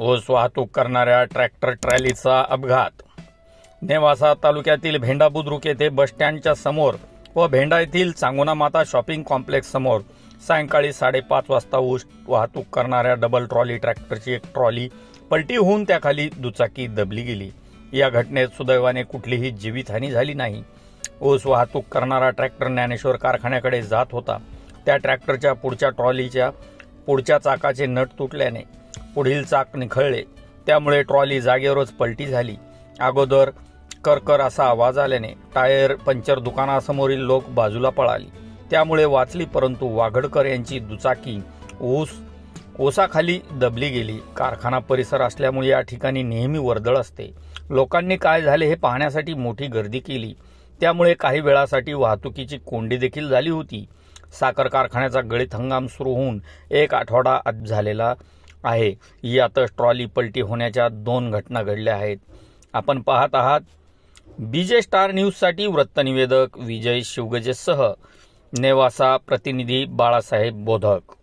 ऊस वाहतूक करणाऱ्या ट्रॅक्टर ट्रॅलीचा अपघात. नेवासा तालुक्यातील भेंडा बुद्रुक येथे बसस्टँडच्या समोर व भेंडा येथील चांगोना माता शॉपिंग कॉम्प्लेक्स समोर सायंकाळी साडेपाच वाजता ऊस वाहतूक करणाऱ्या डबल ट्रॉली ट्रॅक्टरची एक ट्रॉली पलटी होऊन त्याखाली दुचाकी दबली गेली. या घटनेत सुदैवाने कुठलीही जीवितहानी झाली नाही. ऊस वाहतूक करणारा ट्रॅक्टर ज्ञानेश्वर कारखान्याकडे जात होता. त्या ट्रॅक्टरच्या पुढच्या ट्रॉलीच्या पुढच्या चाकाचे नट तुटल्याने पुढील चाक निखळले. त्यामुळे ट्रॉली जागेवरच पलटी झाली. अगोदर करकर असा आवाज आल्याने टायर पंक्चर दुकानासमोरील लोक बाजूला पळाली. त्यामुळे वाचली परंतु वाघडकर यांची दुचाकी ऊस ओसाखाली दबली गेली. कारखाना परिसर असल्यामुळे या ठिकाणी नेहमी वर्दळ असते. लोकांनी काय झाले हे पाहण्यासाठी मोठी गर्दी केली. त्यामुळे काही वेळासाठी वाहतुकीची कोंडी देखील झाली होती. साखर कारखान्याचा गळीत हंगाम सुरू होऊन एक आठवडा झालेला आहे. यातच ट्रॉली पलटी होण्याच्या दोन घटना घडल्या आहेत. आपण पाहत आहात बीजे स्टार न्यूजसाठी वृत्तनिवेदक विजय शिवगजेसह नेवासा प्रतिनिधी बाळासाहेब बोधक.